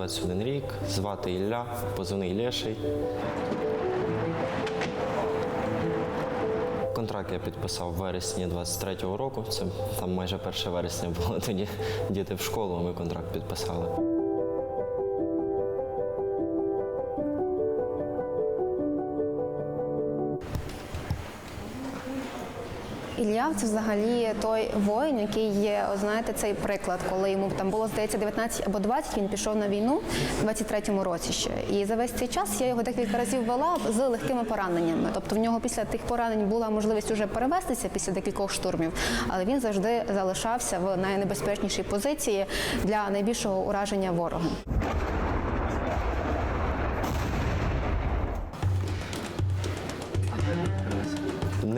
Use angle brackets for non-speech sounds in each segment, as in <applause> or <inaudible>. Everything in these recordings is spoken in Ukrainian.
21 рік, звати Ілля, позивний Лєший. Контракт я підписав в вересні 23-го року. Це там майже 1 вересня було <laughs> тоді діти в школу, а ми контракт підписали. Ілля це взагалі той воїн, який є, знаєте, цей приклад, коли йому там було здається 19 або 20, він пішов на війну в 23-му році ще. І за весь цей час я його декілька разів вела з легкими пораненнями. Тобто в нього після тих поранень була можливість уже перевестися після декількох штурмів, але він завжди залишався в найнебезпечнішій позиції для найбільшого ураження ворога.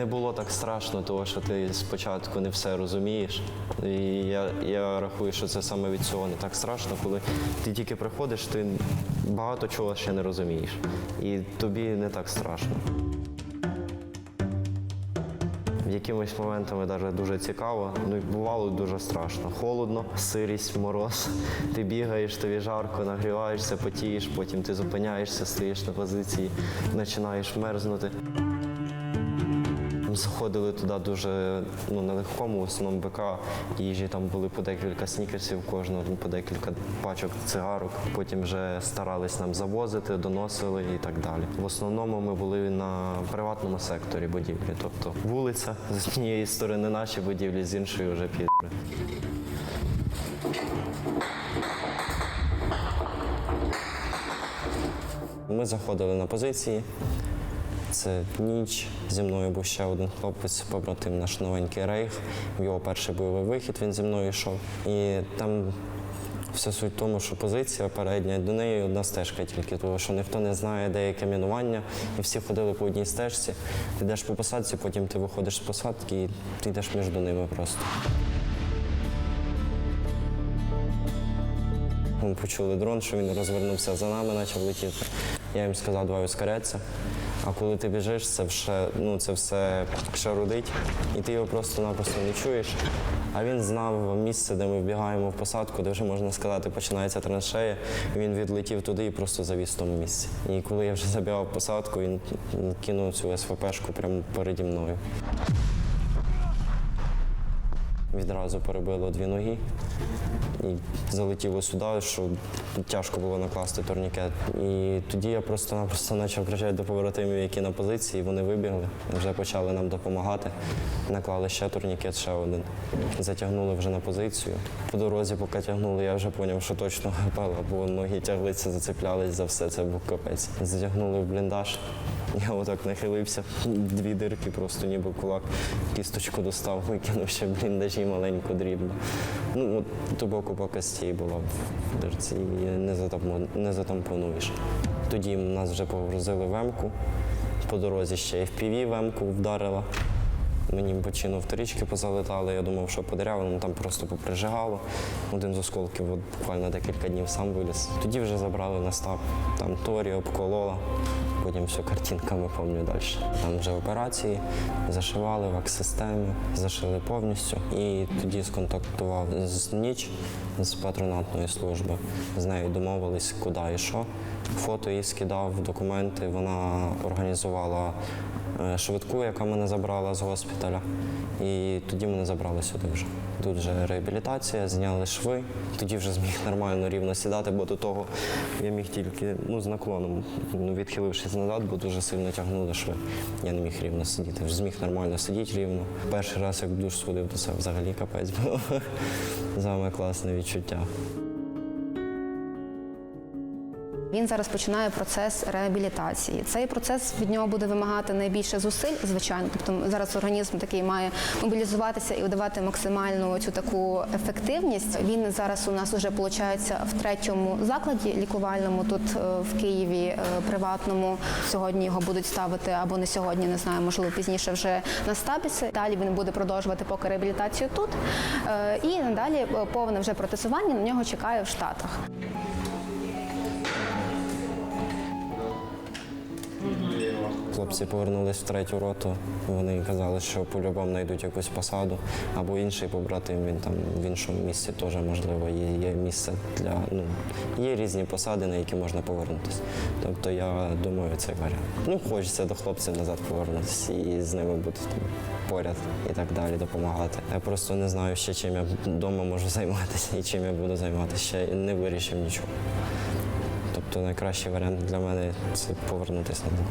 Не було так страшно, тому що ти спочатку не все розумієш. І я, я рахую, що це саме від цього не так страшно, коли ти тільки приходиш, ти багато чого ще не розумієш. І тобі не так страшно. Якимись моментами навіть дуже цікаво, ну і бувало дуже страшно. Холодно, сирість, мороз. Ти бігаєш, тобі жарко, нагріваєшся, потієш, потім ти зупиняєшся, стоїш на позиції, починаєш мерзнути. Заходили туди дуже ну, нелегкому, в основному БК. Їжі там були по декілька снікерсів кожного, по декілька пачок цигарок. Потім вже старались нам завозити, доносили і так далі. В основному ми були на приватному секторі будівлі. Тобто вулиця з однієї сторони наші будівлі, з іншої вже підри. Ми заходили на позиції. Це ніч. Зі мною був ще один хлопець, побратим наш новенький рейх. Його перший бойовий вихід, він зі мною йшов. І там вся суть в тому, що позиція передня, до неї одна стежка тільки, тому що ніхто не знає, де яке мінування. І всі ходили по одній стежці. Ти йдеш по посадці, потім ти виходиш з посадки і ти йдеш між ними просто. Ми почули дрон, що він розвернувся за нами, почав летіти. Я їм сказав, давай ускоряться. А коли ти біжиш, це все, ну, це все шарудить, і ти його просто-напросто не чуєш. А він знав місце, де ми вбігаємо в посадку, де вже можна сказати, починається траншея. Він відлетів туди і просто завіс в тому місці. І коли я вже забігав посадку, він кинув цю СВПшку прямо переді мною. Відразу перебило дві ноги залетіло сюди, що тяжко було накласти турнікет. І тоді я просто-напросто почав кричати до побратимів, які на позиції, вони вибігли, вже почали нам допомагати. Наклали ще турнікет, ще один. Затягнули вже на позицію. По дорозі, поки тягнули, я вже зрозумів, що точно гапала, бо ноги тяглися, зацеплялись за все, це був капець. Затягнули в бліндаж. Я отак нахилився, дві дирки, просто ніби кулак, кісточку достав, викинув ще бліндажі маленьку дрібну. Ну, от ту боку по кості була в дирці, і не, затампу- не затампонуєш. Тоді нас вже погрузили в емку. По дорозі ще і в піві в емку вдарила. Мені бочину вторічки позалетали, я думав, що по деревам там просто поприжигало. Один з осколків от, буквально декілька днів сам виліз. Тоді вже забрали на стаб. Там Торі обколола, потім все картинками пам'ятаю далі. Там вже операції, зашивали в системі зашили повністю. І тоді сконтактував з ніч з патронатної служби. З нею домовились, куди і що. Фото їй скидав, документи. Вона організувала швидку, яка мене забрала з госпіталя. І тоді мене забрали сюди вже. Тут вже реабілітація, зняли шви. Тоді вже зміг нормально рівно сідати, бо до того я міг тільки ну, з наклоном, ну, відхилившись назад, бо дуже сильно тягнули шви. Я не міг рівно сидіти. Вже зміг нормально сидіти рівно. Перший раз, як душ сходив, то це взагалі капець було. <laughs> Саме класне відчуття. Він зараз починає процес реабілітації. Цей процес від нього буде вимагати найбільше зусиль, звичайно. Тобто зараз організм такий має мобілізуватися і видавати максимальну цю таку ефективність. Він зараз у нас вже виходить в третьому закладі лікувальному тут е, в Києві, е, приватному. Сьогодні його будуть ставити або не сьогодні, не знаю, можливо пізніше вже на стабіси. Далі він буде продовжувати поки реабілітацію тут. Е, І надалі повне вже протезування на нього чекає в Штатах. Хлопці повернулись в третю роту. Вони казали, що по-любому знайдуть якусь посаду або інший побратим. Він там в іншому місці теж можливо є, є місце для ну є різні посади, на які можна повернутися. Тобто я думаю, цей варіант. Ну хочеться до хлопців назад повернутися і з ними бути поряд і так далі, допомагати. Я просто не знаю ще чим я вдома можу займатися і чим я буду займатися. Ще не вирішив нічого. Тобто найкращий варіант для мене це повернутися назад.